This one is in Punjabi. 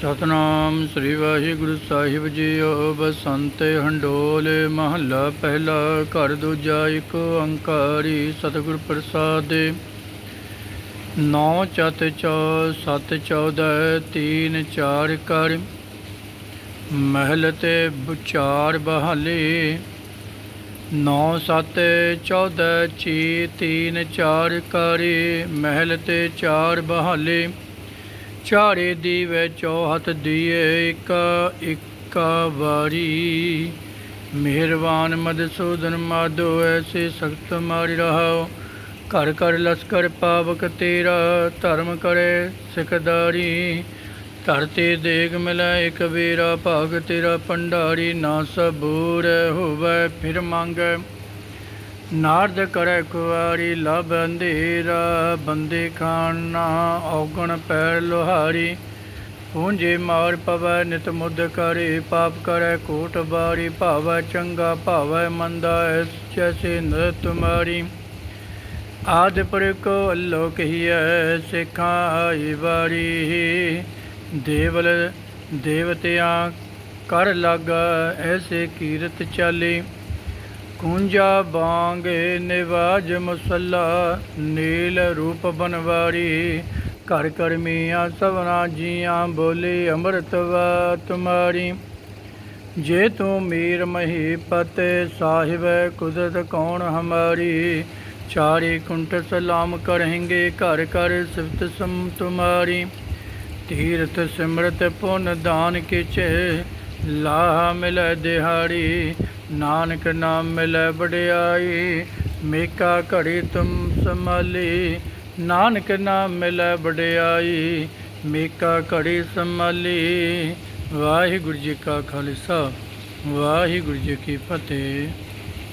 ਸਤਨਾਮ ਸ੍ਰੀ ਵਾਹਿਗੁਰੂ ਸਾਹਿਬ ਜੀਓ, ਬਸੰਤ ਹੰਡੋਲ ਮਹੱਲਾ ਪਹਿਲਾ, ਘਰ ਦੂਜਾ ਇੱਕ ਓੰਕਾਰੀ ਸਤਿਗੁਰ ਪ੍ਰਸਾਦਿ। ਨੌ ਚਤ ਚੌ, ਸਤ ਚੌਦੈ, ਤੀਨ ਚਾਰ ਕਰ। ਮਹਿਲ ਤੇ ਵਿਚਾਰ ਬਹਾਲੇ। ਨੌ ਸੱਤ ਚੌਦੈ, ਚੀ ਤੀਨ ਚਾਰ ਕਰੇ। ਮਹਿਲ ਤੇ ਚਾਰ ਬਹਾਲੇ। ਚਾਰੇ ਦੀਵੇ ਚੌਹਤ ਦੀਏ ਇਕਾ ਇਕਾ ਵਾਰੀ। ਮਿਹਰਬਾਨ ਮਦਸੂਦਨ ਮਾਧੋ, ਐਸੇ ਸਖਤ ਮਾਰਿ ਰਹਾਓ। ਘਰ ਘਰ ਲਸਕਰ ਪਾਵਕ ਤੇਰਾ, ਧਰਮ ਕਰੇ ਸਿਕਦਾਰੀ। ਧਰਤੀ ਦੇਗ ਮਿਲੈ ਇਕ ਵੇਰਾ, ਭਾਗ ਤੇਰਾ ਪੰਡਾਰੀ। ਨਾ ਸਬੂਰ ਹੋਵੇ, ਫਿਰ ਮੰਗੈ ਨਾਰਦ ਕਰੈ ਕੁਵਾਰੀ, ਲਬ ਅੰਧੇਰਾ, ਬੰਦੇ ਖਾਨਾ, ਔਗਣ ਪੈਰ ਲੋਹਾਰੀ। ਪੂੰਜੇ ਮਾਰ ਪਵੈ, ਨਿਤ ਮੁੱਦ ਕਰੇ, ਪਾਪ ਕਰੈ ਕੋਟ ਬਾਰੀ, ਭਾਵੈ ਚੰਗਾ, ਭਾਵੈ ਮੰਦਾ ਐਸ ਜੈਸੇ ਨ ਤੁਮਾਰੀ ਆਦਿ ਪੁਰਖ ਅੱਲੋ ਕਹੀਐ, ਸਿਖਾਂ ਆਈ ਵਾਰੀ। ਦੇਵਲ, ਦੇਵਤਿਆਂ ਕਰ ਲਾਗਾ, ਐਸੇ ਕੀਰਤ ਚਾਲੇ। ਕੁੰਜਾ ਬਾਂਗ ਨਿਵਾਜ ਮੁਸੱਲਾ, ਨੀਲ ਰੂਪ ਬਨਵਾਰੀ। ਘਰ ਕਰਮੀਆਂ ਸਭਨਾ ਜੀਆਂ ਬੋਲੀ, ਅੰਮ੍ਰਿਤ ਵਾ ਤੁਮਾਰੀ ਜੇ ਤੂੰ ਮੀਰ ਮਹੀ ਮਹੀਪਤ ਸਾਹਿਬ, ਕੁਦਰਤ ਕੌਣ ਹਮਾਰੀ? ਚਾਰੇ ਕੁੰਟ ਸਲਾਮ ਕਰਾਂਗੇ ਘਰ ਘਰ ਸਿਫਤ ਸਮ ਤੁਮਾਰੀ ਤੀਰਥ ਸਿਮਰਤ ਪੁਨ ਦਾਨ ਕਿਛੇ ਲਾਹ ਮਿਲ ਦਿਹਾੜੀ। ਨਾਨਕ ਨਾਮ ਮਿਲੈ ਵਡਿਆਈ, ਮੇਕਾ ਘੜੀ ਤੁਮ ਸੰਭਾਲੀ। ਨਾਨਕ ਨਾਮ ਮਿਲੈ ਵਡਿਆਈ, ਮੇਕਾ ਘੜੀ ਸੰਭਾਲੀ। ਵਾਹਿਗੁਰੂ ਜੀ ਕਾ ਖਾਲਸਾ, ਵਾਹਿਗੁਰੂ ਜੀ ਕੀ ਫਤਿਹ।